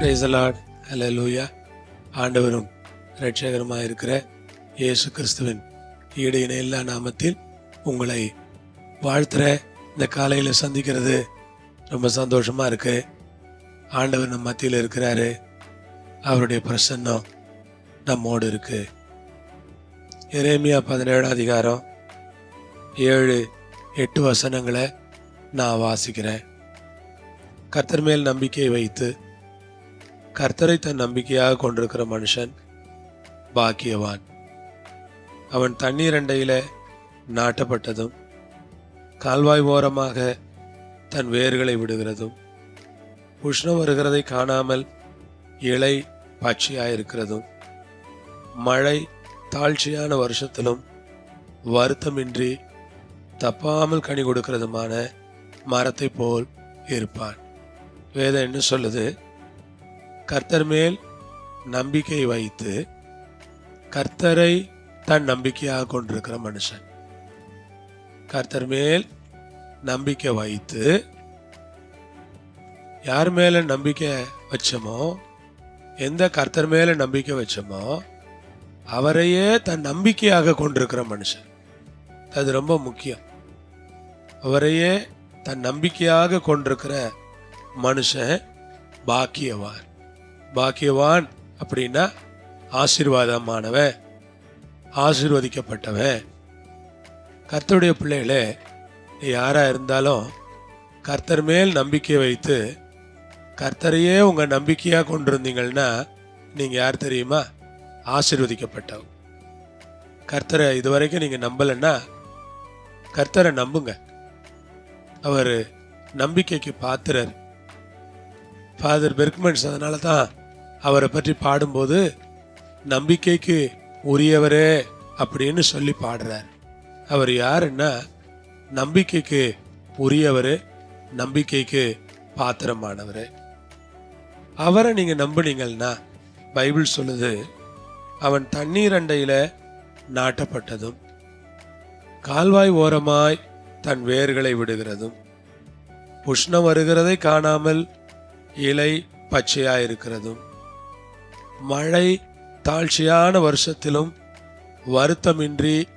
பிரைசலாட் ஹalleluya ஆண்டவரும் இரட்சகருமாக இருக்கிற இயேசு கிறிஸ்துவின் ஈடு இணையில்லா நாமத்தில் உங்களை வாழ்த்துற. இந்த காலையில் சந்திக்கிறது ரொம்ப சந்தோஷமாக இருக்கு. ஆண்டவர் நம்ம மத்தியில் இருக்கிறாரு. அவருடைய பிரசன்னம் நம்மோடு இருக்கு. எரேமியா பதினேழாம் அதிகாரம் ஏழு எட்டு வசனங்களை நான் வாசிக்கிறேன். கர்த்தர் மேல் நம்பிக்கை வைத்து கர்த்தரை தன் நம்பிக்கையாக கொண்டிருக்கிற மனுஷன் பாக்கியவான். அவன் தண்ணீர் அண்டையில் நாட்டப்பட்டதும் கால்வாய் ஓரமாக தன் வேர்களை விடுகிறதும் உஷ்ணம் வருகிறதை காணாமல் இலை பச்சையாயிருக்கிறதும் மழை தாழ்ச்சியான வருஷத்திலும் வருத்தமின்றி தப்பாமல் கனி கொடுக்கிறதுமான மரத்தை போல் இருப்பான். வேதம் என்ன சொல்லுது? கர்த்தர் மேல் நம்பிக்கை வைத்து கர்த்தரை தன் நம்பிக்கையாக கொண்டிருக்கிற மனுஷன். கர்த்தர் மேல் நம்பிக்கை வைத்து யார் மேல நம்பிக்கை வச்சோமோ எந்த கர்த்தர் மேல நம்பிக்கை வச்சோமோ அவரையே தன் நம்பிக்கையாக கொண்டிருக்கிற மனுஷன். அது ரொம்ப முக்கியம். அவரையே தன் நம்பிக்கையாக கொண்டிருக்கிற மனுஷன் பாக்கியவான். பாக்கியவான் அப்படின்னா ஆசீர்வாதமானவன் ஆசீர்வதிக்கப்பட்டவன் கர்த்தருடைய பிள்ளைகளே நீ யாரா இருந்தாலும் கர்த்தர் மேல் நம்பிக்கை வைத்து கர்த்தரையே உங்க நம்பிக்கையாக கொண்டிருந்தீங்கன்னா நீங்கள் யார் தெரியுமா? ஆசீர்வதிக்கப்பட்டவங்க கர்த்தரை இதுவரைக்கும் நீங்கள் நம்பலைன்னா கர்த்தரை நம்புங்க. அவர் நம்பிக்கைக்கு பாத்திரர். ஃபாதர் பெர்க்மன்ஸ் அதனால தான் அவரை பற்றி பாடும்போது நம்பிக்கைக்கு உரியவரே அப்படின்னு சொல்லி பாடுறார். அவர் யாருன்னா நம்பிக்கைக்கு உரியவர் நம்பிக்கைக்கு பாத்திரமானவர். அவரை நீங்க நம்புனீங்கன்னா பைபிள் சொல்லுது அவன் தண்ணீர் அண்டையில நாட்டப்பட்டதும் கால்வாய் ஓரமாய் தன் வேர்களை விடுகிறதும் உஷ்ணம் வருகிறதை காணாமல் இலை பச்சையாயிருக்கிறதும் மழை தாழ்ச்சியான வருஷத்திலும் வருத்தமின்றி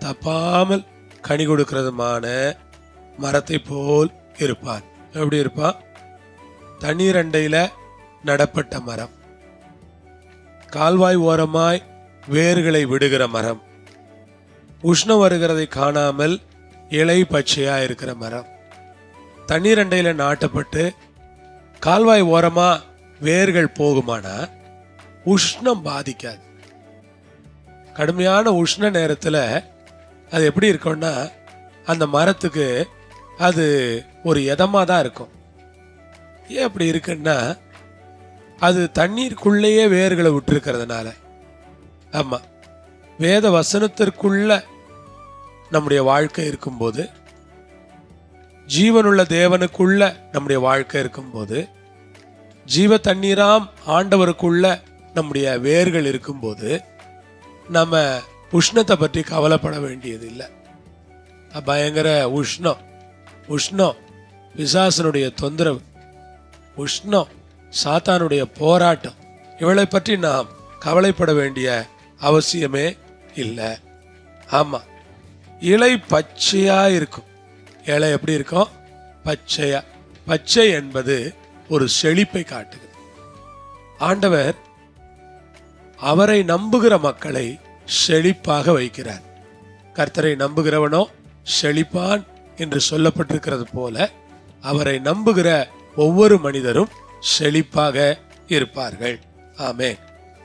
தப்பாமல் கனி கொடுக்கிறதுமான மரத்தை போல் இருப்பான் எப்படி இருப்பான் தண்ணீர் அண்டையில நடப்பட்ட மரம். கால்வாய் ஓரமாய் வேர்களை விடுகிற மரம். உஷ்ணம் வருகிறதை காணாமல் இலை பச்சையா இருக்கிற மரம். தண்ணீர் அண்டையில நாட்டப்பட்டு கால்வாய் ஓரமா வேர்கள் போகுமானா உஷ்ணம் பாதிக்காது. கடுமையான உஷ்ண நேரத்தில் அது எப்படி இருக்கும்னா அந்த மரத்துக்கு அது ஒரு இதமாக தான் இருக்கும். ஏன் அப்படி இருக்குன்னா அது தண்ணீருக்குள்ளேயே வேர்களை விட்டுருக்கிறதுனால. ஆமாம் வேத வசனத்திற்குள்ள நம்முடைய வாழ்க்கை இருக்கும்போது ஜீவனுள்ள தேவனுக்குள்ள நம்முடைய வாழ்க்கை இருக்கும்போது ஜீவ தண்ணீராம் ஆண்டவருக்குள்ள நம்முடைய வேர்கள் இருக்கும்போது நம்ம உஷ்ணத்தை பற்றி கவலைப்பட வேண்டியது இல்லை பயங்கர உஷ்ணம். உஷ்ணம் பிசாசனுடைய தொந்தரவு. உஷ்ணம் சாத்தானுடைய போராட்டம். இவளை பற்றி நாம் கவலைப்பட வேண்டிய அவசியமே இல்லை. ஆமாம் இலை பச்சையாக இருக்கும். இலை எப்படி இருக்கும்? பச்சையா. பச்சை என்பது ஒரு செழிப்பை காட்டுது. ஆண்டவர் அவரை நம்புகிற மக்களை செழிப்பாக வைக்கிறார். கர்த்தரை நம்புகிறவனோ செழிப்பான் என்று சொல்லப்பட்டிருக்கிறது போல அவரை நம்புகிற ஒவ்வொரு மனிதரும் செழிப்பாக இருப்பார்கள். ஆமே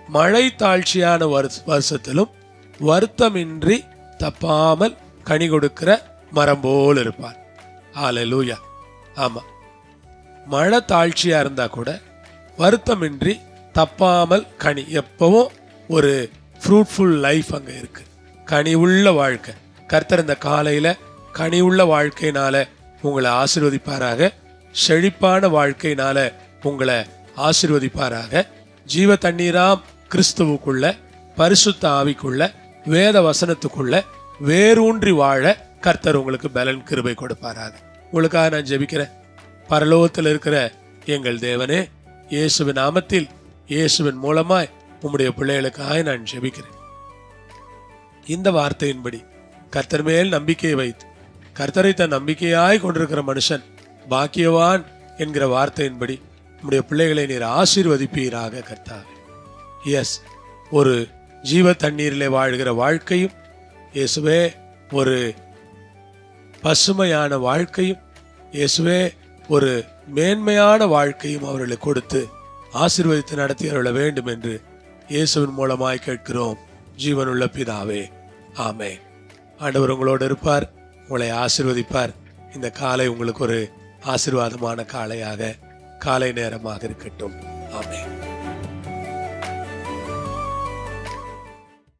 மழை தாழ்ச்சியான வருஷத்திலும் வருத்தமின்றி தப்பாமல் கனி கொடுக்கிற மரம் போல் இருப்பார். ஹalleluya ஆமா. மழை தாழ்ச்சியா இருந்தா கூட வருத்தமின்றி தப்பாமல் கனி. எப்பவும் ஒரு ஃப்ரூட்ஃபுல் லைஃப் அங்கே இருக்குது கனி உள்ள வாழ்க்கை. கர்த்தர் இந்த காலையில் கனி உள்ள வாழ்க்கையினால உங்களை ஆசிர்வதிப்பாராக. செழிப்பான வாழ்க்கையினால உங்களை ஆசிர்வதிப்பாராக. ஜீவ தண்ணீராம் கிறிஸ்துவுக்குள்ள பரிசுத்த ஆவிக்குள்ள வேத வசனத்துக்குள்ள வேரூன்றி வாழ கர்த்தர் உங்களுக்கு பலன் கிருபை கொடுப்பாராக. உங்களுக்காக நான் ஜெபிக்கிறேன். பரலோகத்தில் இருக்கிற எங்கள் தேவனே இயேசுவின் நாமத்தில் இயேசுவின் மூலமாய் உம்முடைய பிள்ளைகளுக்காக நான் ஜெபிக்கிறேன். இந்த வார்த்தையின்படி கர்த்தர் மேல் நம்பிக்கையை வைத்து கர்த்தரை தன் நம்பிக்கையாய் கொண்டிருக்கிற மனுஷன் பாக்கியவான் என்கிற வார்த்தையின்படி உம்முடைய பிள்ளைகளை நீர் ஆசீர்வதிப்பீராக கர்த்தாவே. எஸ் ஒரு ஜீவ தண்ணீரிலே வாழ்கிற வாழ்க்கையும் இயேசுவே ஒரு பசுமையான வாழ்க்கையும் இயேசுவே ஒரு மேன்மையான வாழ்க்கையும் அவர்களுக்கு கொடுத்து ஆசிர்வதித்து நடத்தி அருள வேண்டும் என்று இயேசுவின் மூலமாய் கேட்கிறோம். ஜீவனுள்ள பிதாவே ஆமே ஆண்டவர் உங்களோடு இருப்பார் உங்களை ஆசிர்வதிப்பார். இந்த காலை உங்களுக்கு ஒரு ஆசிர்வாதமான காலையாக காலை நேரமாக இருக்கட்டும். ஆமே